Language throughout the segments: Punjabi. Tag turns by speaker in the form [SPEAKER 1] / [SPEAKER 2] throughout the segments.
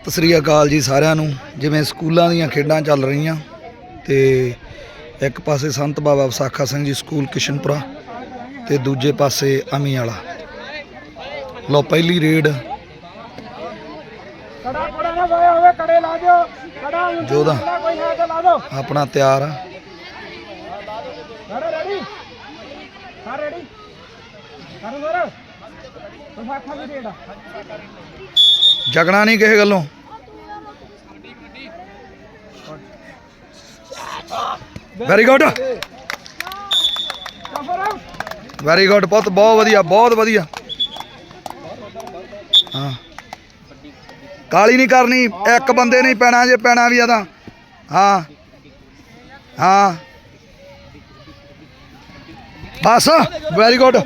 [SPEAKER 1] ਸਤਿ ਸ੍ਰੀ ਅਕਾਲ ਜੀ ਸਾਰਿਆਂ ਨੂੰ। ਜਿਵੇਂ ਸਕੂਲਾਂ ਦੀਆਂ ਖੇਡਾਂ ਚੱਲ ਰਹੀਆਂ ਤੇ ਇੱਕ ਪਾਸੇ ਸੰਤ ਬਾਬਾ ਵਿਸਾਖਾ ਸਿੰਘ ਜੀ ਸਕੂਲ ਕਿਸ਼ਨਪੁਰਾ ਤੇ ਦੂਜੇ ਪਾਸੇ ਅਮੀ ਵਾਲਾ। ਲੋ ਪਹਿਲੀ ਰੇਡ।
[SPEAKER 2] ਕੜਾ ਕੋੜਾ ਨਾ ਹੋਇਆ ਹੋਵੇ ਕੜੇ ਲਾ ਦਿਓ ਕੜਾ ਉਂਝ
[SPEAKER 1] ਆਪਣਾ ਤਿਆਰ ਆ।
[SPEAKER 2] ਰੈਡੀ ਸਾਰੇ ਰੈਡੀ ਸਾਰੇ ਸਰ ਵਿਸਾਖਾ ਦੀ ਡੇਟ ਆ
[SPEAKER 1] ਜਗਣਾ ਨਹੀਂ ਕਿਸੇ ਗੱਲੋਂ। ਵੈਰੀ ਗੁੱਡ
[SPEAKER 2] ਕਫਰ
[SPEAKER 1] ਵੈਰੀ ਗੁੱਡ ਬਹੁਤ ਬਹੁਤ ਵਧੀਆ ਬਹੁਤ ਵਧੀਆ। ਹਾਂ। ਕਾਲੀ ਨਹੀਂ ਕਰਨੀ, ਇੱਕ ਬੰਦੇ ਨਹੀਂ ਪੈਣਾ, ਜੇ ਪੈਣਾ ਵੀ ਆ ਤਾਂ। ਹਾਂ। ਹਾਂ। ਬਸ। Very good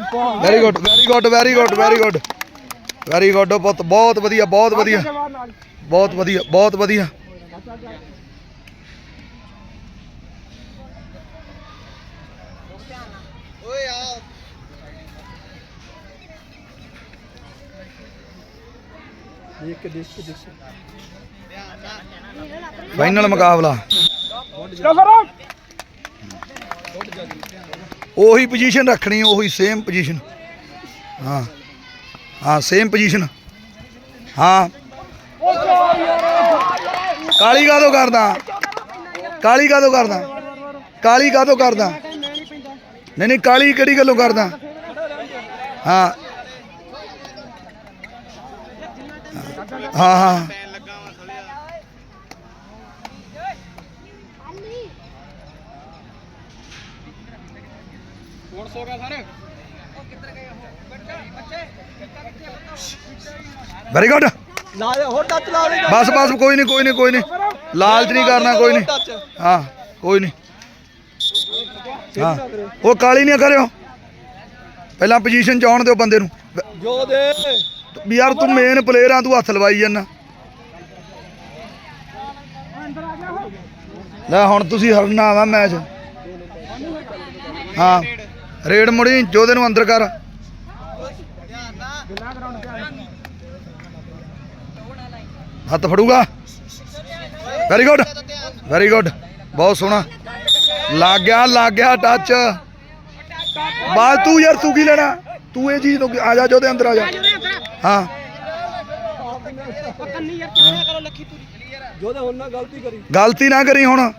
[SPEAKER 1] very good very good very good very good very good ਬਹੁਤ ਬਹੁਤ ਵਧੀਆ ਬਹੁਤ ਵਧੀਆ।
[SPEAKER 2] ਜਵਾਬ ਨਾਲ
[SPEAKER 1] ਬਹੁਤ ਵਧੀਆ ਬਹੁਤ ਵਧੀਆ।
[SPEAKER 2] ਦੇਖ ਦੇਖ ਦੇਖ
[SPEAKER 1] ਫਾਈਨਲ ਮੁਕਾਬਲਾ
[SPEAKER 2] ਕਫਰ
[SPEAKER 1] ਉਹੀ ਪੋਜੀਸ਼ਨ ਰੱਖਣੀ, ਉਹੀ ਸੇਮ ਪੋਜੀਸ਼ਨ ਹਾਂ ਹਾਂ ਸੇਮ ਪੋਜੀਸ਼ਨ ਹਾਂ। ਕਾਲੀ ਕਾਦੋਂ ਕਰਦਾ? ਕਾਲੀ ਕਾਦੋਂ ਕਰਦਾ? ਕਾਲੀ ਕਾਦੋਂ ਕਰਦਾ? ਨਹੀਂ ਨਹੀਂ, ਕਾਲੀ ਕਿਹੜੀ ਗੱਲੋਂ ਕਰਦਾ? ਹਾਂ। ਹਾਂ ਹਾਂ। ਵੈਰੀ ਗੁੱਡ
[SPEAKER 2] ਲਾ ਦੇ ਹੋਰ ਟੱਚ ਲਾ ਦੇ।
[SPEAKER 1] ਬਸ ਬਸ ਕੋਈ ਨਹੀਂ ਕੋਈ ਨਹੀਂ ਕੋਈ ਨਹੀਂ। ਲਾਲਚ ਨਹੀਂ ਕਰਨਾ ਕੋਈ ਨਹੀਂ। ਹਾਂ ਕੋਈ ਨਹੀਂ। ਹਾਂ। ਉਹ ਕਾਲੀ ਨਹੀਂ ਕਰਿਓ। ਪਹਿਲਾਂ ਪੋਜੀਸ਼ਨ ਚ ਆਉਣ ਦਿਓ ਬੰਦੇ ਨੂੰ।
[SPEAKER 2] ਜੋ ਦੇ।
[SPEAKER 1] ਵੀ ਯਾਰ ਤੂੰ ਮੇਨ ਪਲੇਅਰ ਆ ਤੂੰ ਹੱਥ ਲਵਾਈ ਜਾਂਦਾ ਲੈ ਹੁਣ ਤੁਸੀਂ ਹਰਨਾ ਵਾ ਮੈਚ ਹਾਂ। ਰੇਡ ਮੁੜੀ ਜੋਦੇ ਨੂੰ ਅੰਦਰ ਕਰ। ਹੱਥ ਫੜੂਗਾ। ਵੈਰੀ ਗੁੱਡ ਵੈਰੀ ਗੁੱਡ ਬਹੁਤ ਸੋਹਣਾ। ਲੱਗ ਗਿਆ ਲੱਗ ਗਿਆ ਟੱਚ ਬਾਅਦ ਤੂੰ ਯਾਰ, ਤੂੰ ਕੀ ਲੈਣਾ? ਤੂੰ ਇਹ ਚੀਜ਼ ਤੋਂ ਆ ਜਾ ਜੋਦੇ ਅੰਦਰ ਆ ਜਾ। ਹਾਂ।
[SPEAKER 2] ਜੋ ਹੁਣ ਨਾ ਗਲਤੀ ਕਰੀ
[SPEAKER 1] ਗਲਤੀ ਨਾ ਕਰੀ ਹੁਣ।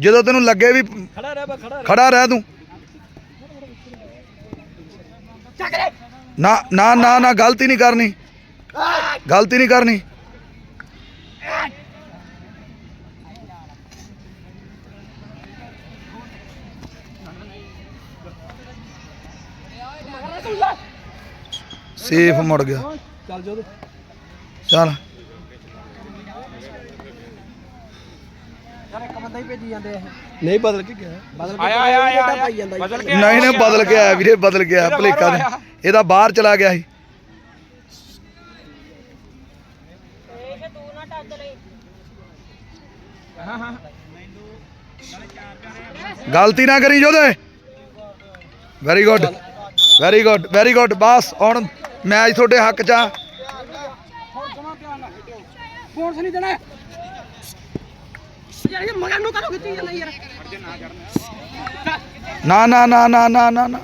[SPEAKER 1] ਜਦੋਂ ਤੈਨੂੰ ਲੱਗੇ ਵੀ
[SPEAKER 2] ਖੜਾ ਰਹਿ। ਖੜਾ
[SPEAKER 1] ਰਹਿ ਤੂੰ। ਨਾ ਨਾ ਨਾ ਨਾ, ਗਲਤੀ ਨਹੀਂ ਕਰਨੀ। ਗਲਤੀ ਨਹੀਂ ਕਰਨੀ। ਸੇਫ ਮੁੜ ਗਿਆ।
[SPEAKER 2] ਚੱਲ ਜੋ
[SPEAKER 1] ਚੱਲ।
[SPEAKER 2] ਯਾਰ ਇੱਕ ਬੰਦਾ ਹੀ ਭੇਜੀ ਜਾਂਦੇ ਇਹ। ਨਹੀਂ ਬਦਲ ਕੇ ਗਿਆ। ਬਦਲ ਕੇ
[SPEAKER 3] ਆਇਆ ਆਇਆ ਆਇਆ।
[SPEAKER 2] ਪਾਈ ਜਾਂਦਾ
[SPEAKER 3] ਬਦਲ ਕੇ
[SPEAKER 1] ਨਹੀਂ ਨਹੀਂ ਬਦਲ ਕੇ ਆਇਆ ਵੀਰੇ ਬਦਲ ਕੇ ਆਇਆ ਭਲੇਖਾ ਦੇ ਇਹਦਾ ਬਾਹਰ ਚਲਾ ਗਿਆ ਸੀ। ਗਲਤੀ ਨਾ ਕਰੀ ਜੋਦੇ very good very good very good ਬਸ ਹੁਣ ਮੈਚ ਤੁਹਾਡੇ ਹੱਕ ਚ ਆ।
[SPEAKER 2] ਫੋਨ ਨਹੀਂ ਦੇਣਾ। ਯਾਰ ਇਹ ਮਗਰ ਨੂੰ ਕਰੋ ਖਿੱਚੀ ਜਾਂਦਾ ਯਾਰ
[SPEAKER 1] ਨਾ ਨਾ ਨਾ ਨਾ ਨਾ ਨਾ। ਨਾ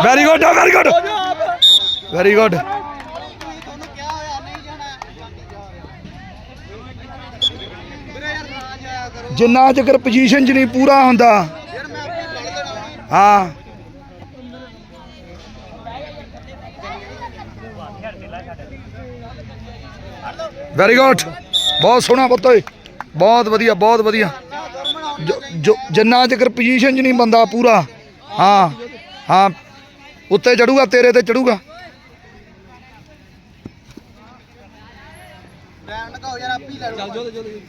[SPEAKER 1] very good very good very good ਜਿੰਨਾ ਚਿਰ ਪੋਜੀਸ਼ਨ 'ਚ ਨਹੀਂ ਪੂਰਾ ਹੁੰਦਾ, ਹਾਂ। ਵੈਰੀ ਗੁੱਡ ਬਹੁਤ ਸੋਹਣਾ ਪੁੱਤ ਓਏ। ਬਹੁਤ ਵਧੀਆ ਬਹੁਤ ਵਧੀਆ। ਜਿੰਨਾ ਚਿਰ ਪੋਜੀਸ਼ਨ 'ਚ ਨਹੀਂ ਬੰਦਾ ਪੂਰਾ ਹਾਂ ਹਾਂ ਉੱਤੇ ਚੜੂਗਾ ਤੇਰੇ ਤੇ ਚੜੂਗਾ।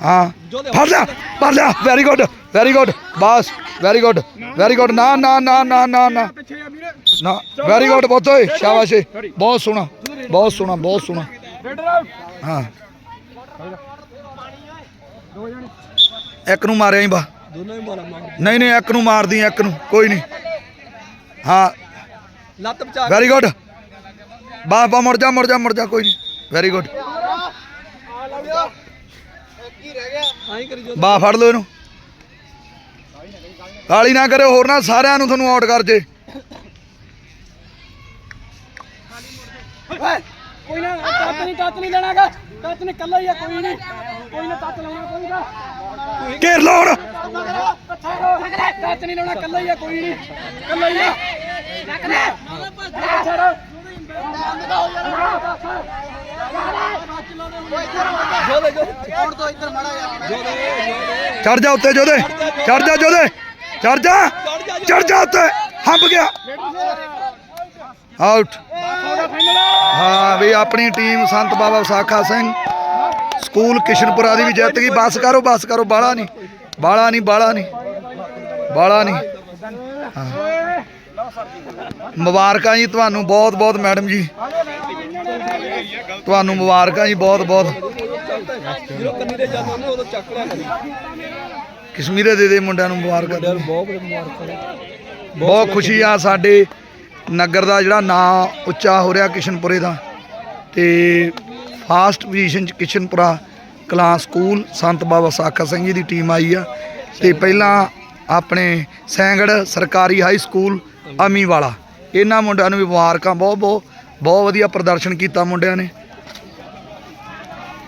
[SPEAKER 1] ਹਾਂ ਫੜ ਲਿਆ ਫੜ ਲਿਆ ਵੈਰੀ ਗੁੱਡ ਵੈਰੀ ਗੁੱਡ ਬਸ ਵੈਰੀ ਗੁੱਡ ਵੈਰੀ ਗੁੱਡ ਨਾ ਨਾ ਨਾ ਨਾ ਨਾ ਨਾ। ਨਾ ਵੈਰੀ ਗੁੱਡ ਪੁੱਤ ਓਏ ਸ਼ਾਬਾਸ਼ ਬਹੁਤ ਸੋਹਣਾ ਬਹੁਤ ਸੋਹਣਾ ਬਹੁਤ ਸੋਹਣਾ। ਹਾਂ।
[SPEAKER 2] ਦੋ ਜਣੇ।
[SPEAKER 1] ਇੱਕ ਨੂੰ ਮਾਰਿਆ ਹੀ ਬਾ।
[SPEAKER 2] ਦੋਨੋਂ ਹੀ ਮਾਰਾ ਮਾਰ।
[SPEAKER 1] ਨਹੀਂ ਨਹੀਂ ਇੱਕ ਨੂੰ ਮਾਰਦੀ ਇੱਕ ਨੂੰ ਕੋਈ ਨਹੀਂ। ਹਾਂ।
[SPEAKER 2] ਲੱਤ ਬਚਾ
[SPEAKER 1] ਵੈਰੀ ਗੁੱਡ ਬਾ ਬਾ ਮੁੜ ਜਾ ਮੁੜ ਜਾ ਮੁੜ ਜਾ ਕੋਈ ਨਹੀਂ। ਵੈਰੀ ਗੁੱਡ ਬਾ ਫੜ ਲਓ ਇਹਨੂੰ। ਕਾਲੀ ਨਾ ਕਰਿਓ ਹੋਰ ਨਾ ਸਾਰਿਆਂ ਨੂੰ ਤੁਹਾਨੂੰ ਆਊਟ ਕਰ ਜੇ।
[SPEAKER 2] ਕੋਈ ਨਾ ਟੱਚ ਨਹੀਂ ਟੱਚ ਨਹੀਂ ਲੈਣਾਗਾ ਟੱਚ ਨਹੀਂ ਕੱਲਾ ਹੀ ਆ ਕੋਈ ਨਹੀਂ। ਕੋਈ ਨਾ ਟੱਚ ਲਾਉਣਾ ਕੋਈ ਨਾ
[SPEAKER 1] ਘੇਰ ਲਓ ਹੁਣ।
[SPEAKER 2] ਨਹੀਂ ਲਾਉਣਾ ਕੱਲਾ ਹੀ ਆ ਕੋਈ ਨਹੀਂ। ਕੱਲਾ ਹੀ ਆ।
[SPEAKER 1] ਚੜ ਜਾ ਉੱਤੇ ਜੋਦੇ ਚੜ ਜਾ ਜੋਦੇ ਚੜ ਜਾ ਚੜ ਜਾ ਉੱਤੇ। ਹੰਬ ਗਿਆ। ਆਊਟ। ਹਾਂ ਵੀ ਆਪਣੀ ਟੀਮ ਸੰਤ ਬਾਬਾ ਵਿਸਾਖਾ ਸਿੰਘ ਸਕੂਲ ਕਿਸ਼ਨਪੁਰਾ ਦੀ ਵੀ ਜਿੱਤ ਗਈ। ਬਸ ਕਰੋ ਬਸ ਕਰੋ ਬਾਲਾ ਨਹੀਂ ਬਾਲਾ ਨਹੀਂ ਬਾਲਾ ਨਹੀਂ ਬਾਲਾ ਨਹੀਂ। ਮੁਬਾਰਕਾਂ ਜੀ ਤੁਹਾਨੂੰ ਬਹੁਤ ਬਹੁਤ ਮੈਡਮ ਜੀ। ਤੁਹਾਨੂੰ ਮੁਬਾਰਕਾਂ ਜੀ ਬਹੁਤ ਬਹੁਤ। ਕਸ਼ਮੀਰੇ ਦੇ ਦੇ ਮੁੰਡਿਆਂ ਨੂੰ
[SPEAKER 2] ਮੁਬਾਰਕਾਂ।
[SPEAKER 1] ਬਹੁਤ ਖੁਸ਼ੀ ਆ ਸਾਡੇ ਨਗਰ ਦਾ ਜਿਹੜਾ ਨਾਂ ਉੱਚਾ ਹੋ ਰਿਹਾ ਕਿਸ਼ਨਪੁਰੇ ਦਾ ਤੇ ਫਾਸਟ ਪੋਜੀਸ਼ਨ ਚ ਕਿਸ਼ਨਪੁਰਾ ਕਲਾਂ ਸਕੂਲ ਸੰਤ ਬਾਬਾ ਸਾਖਾ ਸਿੰਘ ਜੀ ਦੀ ਟੀਮ ਆਈ ਆ ਤੇ ਪਹਿਲਾਂ ਆਪਣੇ ਸੈਂਗੜ ਸਰਕਾਰੀ ਹਾਈ ਸਕੂਲ ਅਮੀ ਵਾਲਾ ਇਹਨਾਂ ਮੁੰਡਿਆਂ ਨੂੰ ਵੀ ਮੁਬਾਰਕਾਂ ਬਹੁਤ ਬਹੁਤ ਬਹੁਤ ਵਧੀਆ ਪ੍ਰਦਰਸ਼ਨ ਕੀਤਾ ਮੁੰਡਿਆਂ ਨੇ।